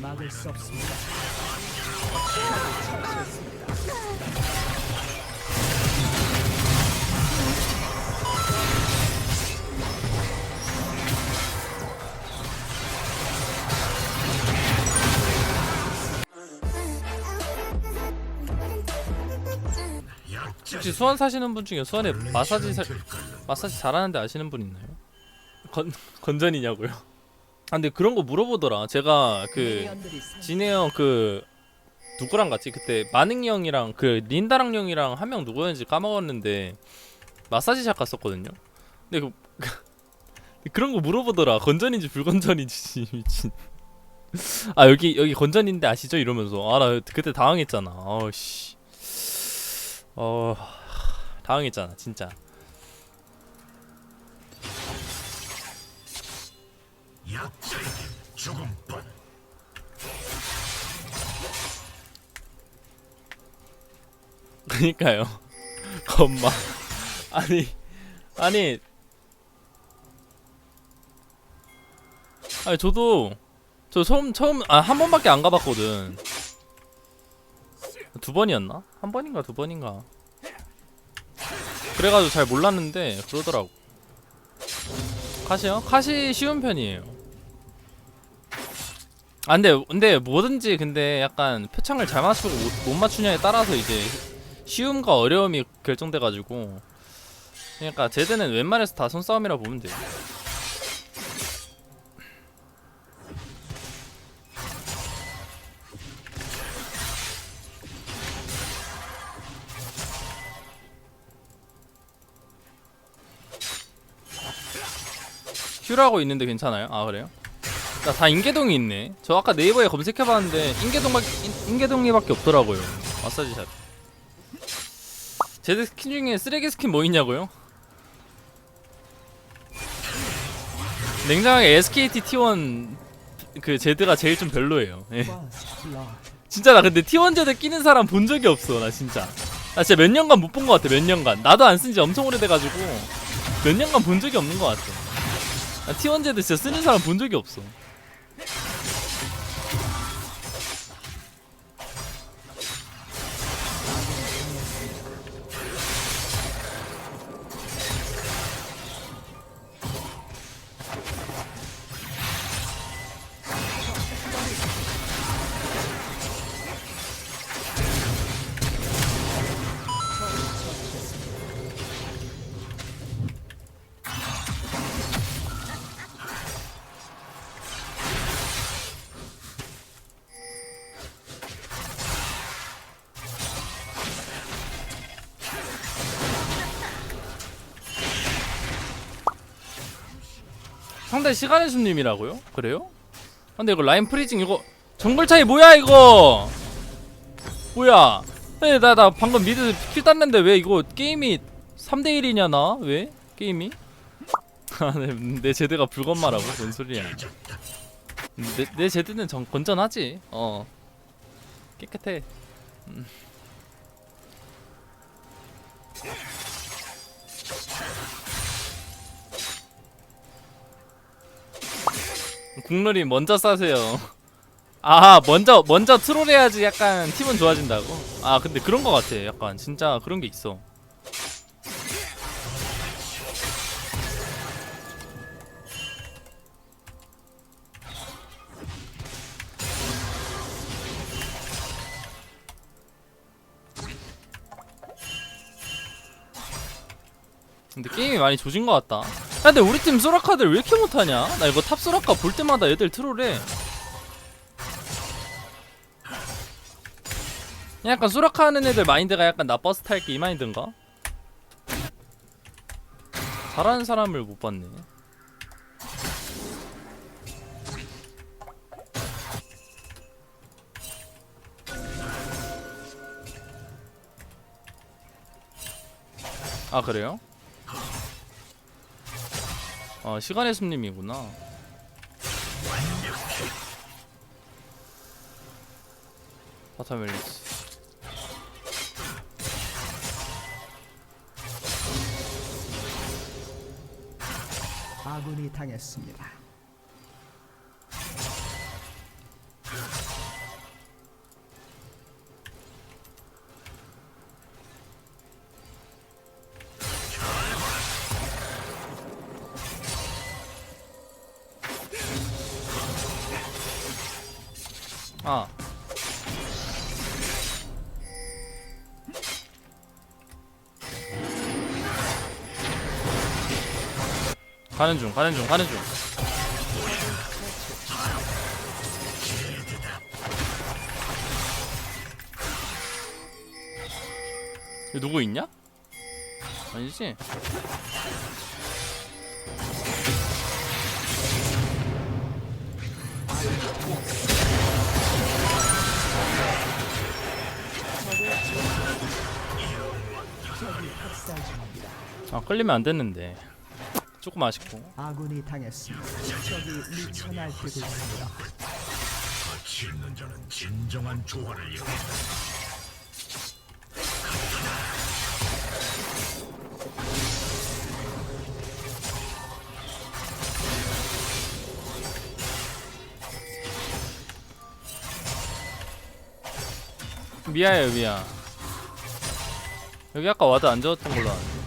막을 수 없습니다. 혹시 수원 사시는 분 중에 수원에 마사지 사, 마사지 잘하는데 아시는 분 있나요? 건 건전이냐고요? 아 근데 그런 거 물어보더라. 제가 그 진해 형그 누구랑 같이 그때 마능이 형이랑 그 린다랑 형이랑 한 명 누구였는지 까먹었는데 마사지샵 갔었거든요. 근데 그 그런 거 물어보더라. 건전인지 불건전인지 미친. 아 여기 여기 건전인데 아시죠? 이러면서 아 나 그때 당황했잖아. 어씨. 어 당황했잖아 진짜. 약자에게 죽음뿐 그니까요. 겁마. 아니, 아니. 아니, 저도, 저 처음, 처음, 아, 한 번밖에 안 가봤거든. 두 번이었나? 한 번인가 두 번인가. 그래가지고 잘 몰랐는데, 그러더라고. 카시요? 카시 쉬운 편이에요. 아, 근데, 근데 뭐든지 근데 약간 표창을 잘 맞추고 못, 못 맞추냐에 따라서 이제 쉬움과 어려움이 결정돼가지고 그러니까 제드는 웬만해서 다 손싸움이라 보면 돼요 큐라고 있는데 괜찮아요? 아 그래요? 나 다 인계동이 있네 저 아까 네이버에 검색해봤는데 인계동밖에 인- 인계동이밖에 없더라고요 마사지샵 제드 스킨 중에 쓰레기 스킨 뭐 있냐고요? 냉정하게 SKT T1 그 제드가 제일 좀 별로예요. 예. 진짜 나 근데 T1 제드 끼는 사람 본 적이 없어 나 진짜. 나 진짜 몇 년간 못 본 것 같아 몇 년간. 나도 안 쓴 지 엄청 오래돼가지고 몇 년간 본 적이 없는 것 같아. 나 T1 제드 진짜 쓰는 사람 본 적이 없어. Yeah. 상대 시간의 손님이라고요? 그래요? 아, 근데 이거 라인 프리징 이거 정글 차이 뭐야 이거? 뭐야? 네, 나, 나 방금 미드 킬 땄는데 왜 이거 게임이 3대1이냐 나? 왜? 게임이? 아, 내, 내 제드가 불건마라고? 뭔 소리야 내, 내 제드는 정, 건전하지 어 깨끗해 음. 국룰이 먼저 싸세요. 아 먼저 먼저 트롤해야지 약간 팀은 좋아진다고. 아 근데 그런 거 같아. 약간 진짜 그런 게 있어. 근데 게임이 많이 조진 것 같다. 야, 근데 우리 팀 소라카들 왜 이렇게 못하냐? 나 이거 탑 소라카 볼 때마다 애들 트롤해. 약간 소라카 하는 애들 마인드가 약간 나 버스 탈게 이 마인드인가? 잘하는 사람을 못 봤네. 아 그래요? 아 시간의 숲님이구나. 바타멜리스. 아군이 당했습니다. 아 가는 중 가는 중 가는 중 누구 있냐? 아니지? 아 끌리면 안 됐는데 조금 아쉽고 아군이 당했습니다. 적이 미쳐 날뛰고 있습니다. 가치 있는 자는 진정한 조화를 이룬다. 미아예요 미아 여기 아까 와드 안 적었던 걸로 아는데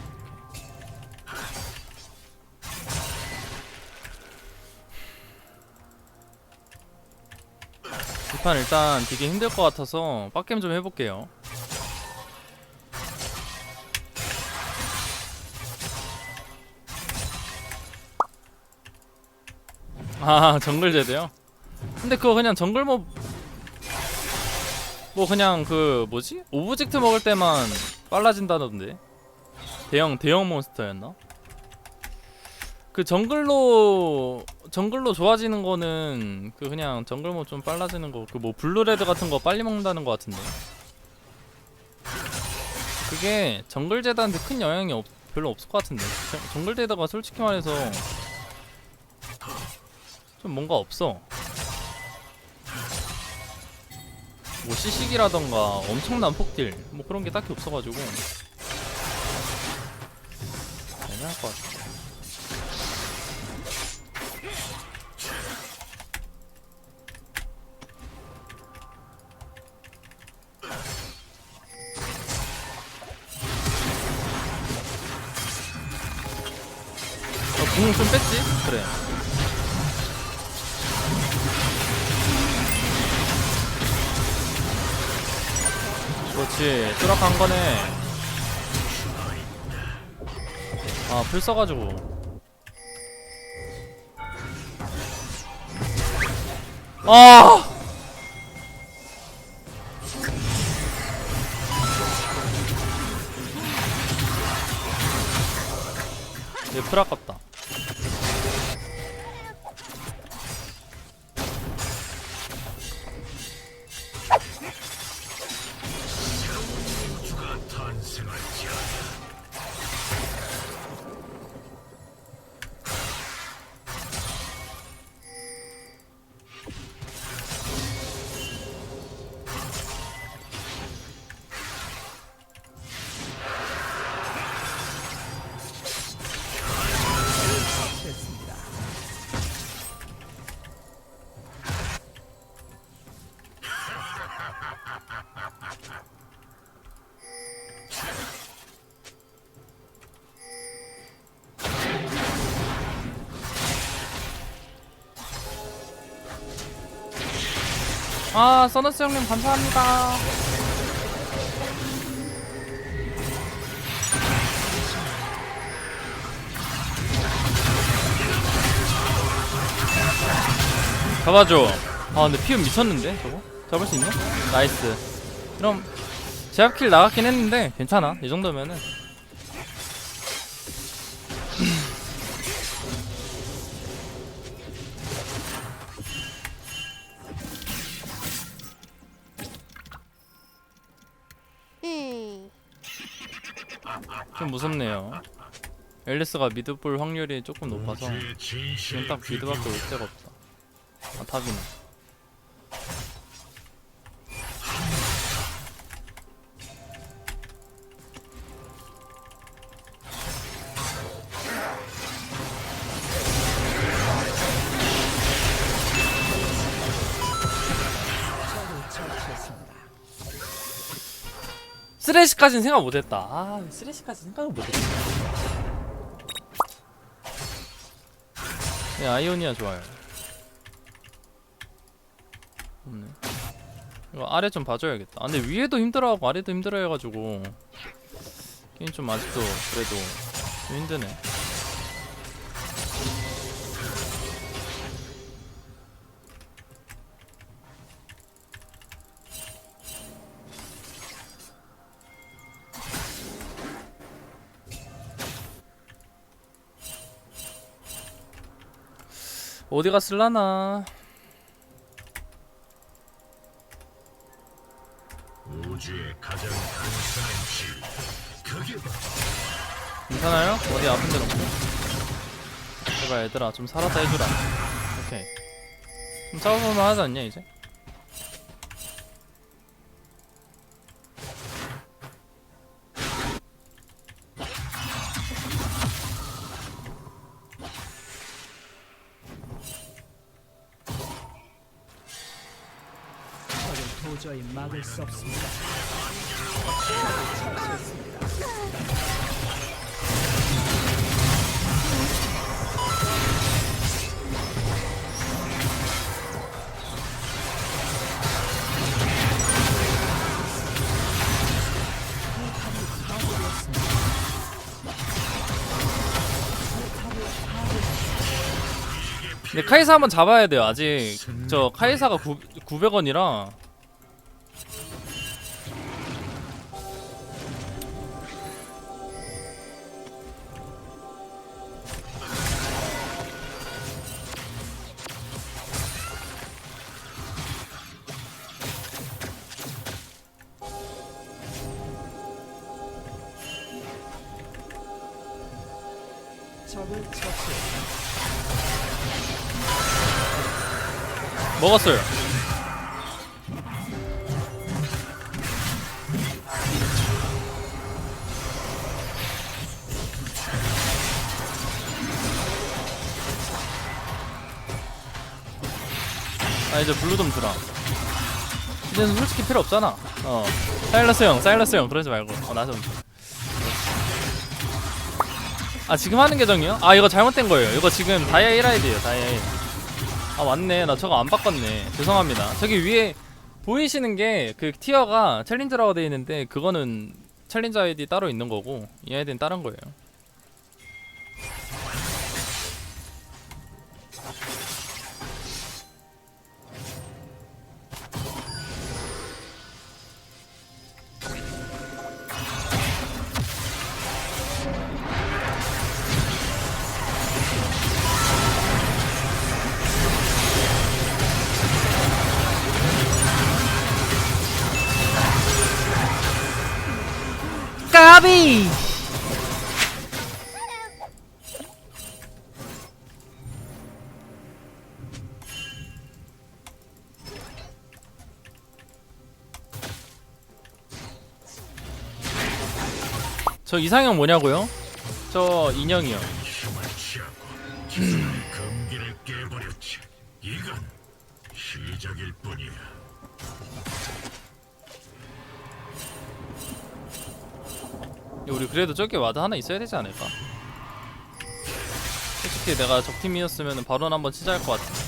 이판 일단 되게 힘들 것 같아서 빡겜 좀 해볼게요 아 정글 제드요? 근데 그거 그냥 정글 뭐 뭐 그냥 그 뭐지? 오브젝트 먹을 때만 빨라진다던데. 대형 대형 몬스터였나? 그 정글로 정글로 좋아지는 거는 그 그냥 정글모 좀 빨라지는 거 그 뭐 블루레드 같은 거 빨리 먹는다는 거 같은데. 그게 정글 제드한테 큰 영향이 없, 별로 없을 것 같은데. 정- 정글 제드가 솔직히 말해서 좀 뭔가 없어 뭐 시식이라던가 엄청난 폭딜 뭐 그런 게 딱히 없어가지고. 애매할 것 같아. 어, 궁을 좀 뺐지? 그래 그렇지. 뚜락한 거네. 아 풀 써가지고. 아! 얘풀 아깝다 아 써너스 형님 감사합니다. 잡아줘. 아 근데 피움 미쳤는데 저거? 잡을 수 있나? 나이스. 그럼 제압킬 나갔긴 했는데 괜찮아. 이 정도면은 좀 무섭네요. 앨리스가 미드 볼 확률이 조금 높아서 지금 딱 미드밖에 올. 데가 없다. 아 탑이네 쓰레쉬까지는 생각 못했다. 아 쓰레쉬까지 생각을 못했다. 네 아이오니아 좋아요. 없네. 이거 아래 좀 봐줘야겠다. 아, 근데 위에도 힘들어하고 아래도 힘들어해가지고. 게임 좀 아직도 그래도 좀 힘드네 어디 갔을라나? 우주의 가장 강성한 질 그게 바로 괜찮아요? 어디 아픈 데는 없고 제발 얘들아 좀 살았다 해주라. 오케이. 좀 싸워보면 하지 않냐 이제? 막을 수 없습니다. 근데 카이사 한번 잡아야 돼요 아직 저 카이사가 9, 900원이라 적을 처치. 먹었어요. 아 이제 블루 좀 주라. 이제는 솔직히 필요 없잖아. 어. 사일러스 형 사일러스 형 그러지 말고. 어나좀 아 지금 하는 계정이요? 아 이거 잘못된 거예요. 이거 지금 다이아 1 아이디에요 다이아 1 아 맞네. 나 저거 안 바꿨네. 죄송합니다. 저기 위에 보이시는 게 그 티어가 챌린저라고 되어 있는데 그거는 챌린저 아이디 따로 있는 거고 이 아이디는 다른 거예요 까비 저 이상형 뭐냐고요? 저 인형이요 우리 그래도 저기 와드 하나 있어야 되지 않을까? 솔직히 내가 적팀이었으면 바로 한번 치자 할 것 같아.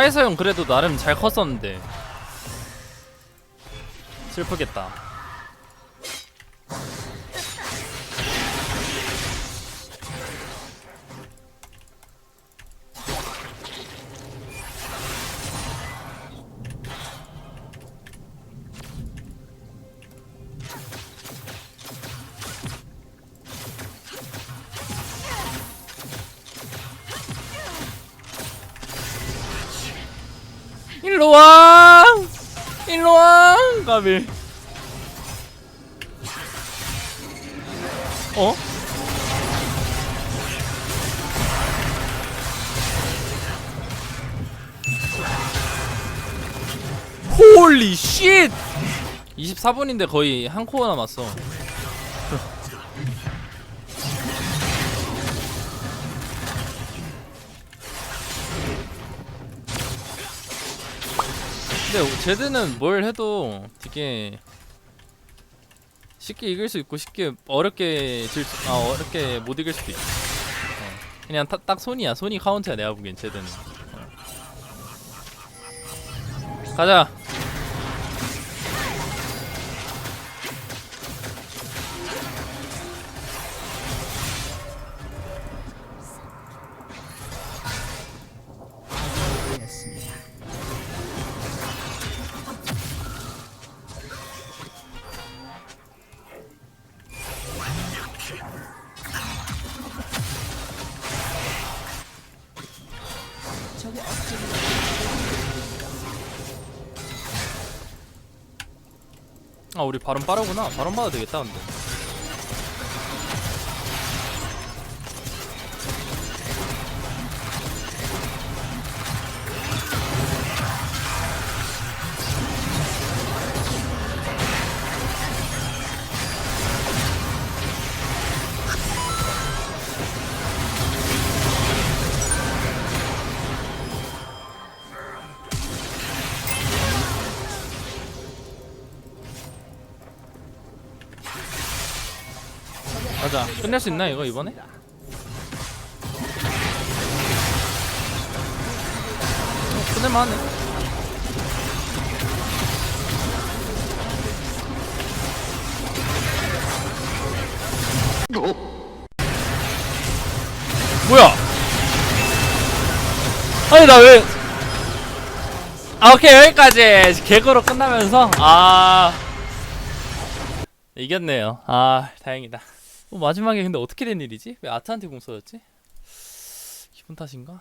카이사 형 그래도 나름 잘 컸었는데 슬프겠다. 일로 와. 일로 와. 까비. 어? 홀리 쉣 24분인데 거의 한 코어 남았어 근데 제드는 뭘 해도 되게 쉽게 이길 수 있고 쉽게 어렵게 질 수, 아 어렵게 못 이길 수도 있어. 어. 그냥 타, 딱 손이야. 손이 카운트야 내가 보기엔 제드는. 어. 가자. 아 우리 발음 빠르구나. 발음 봐도 되겠다 근데. 가자. 끝낼 수 있나 이거 이번에? 어, 끝낼만 하네. 뭐야? 아니 나 왜? 아 오케이 여기까지 개그로 끝나면서 아 이겼네요. 아 다행이다. 어, 마지막에 근데 어떻게 된 일이지? 왜 아트한테 공 쏘였지? 기분 탓인가?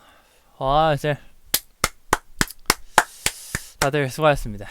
아 이제 다들 수고하셨습니다.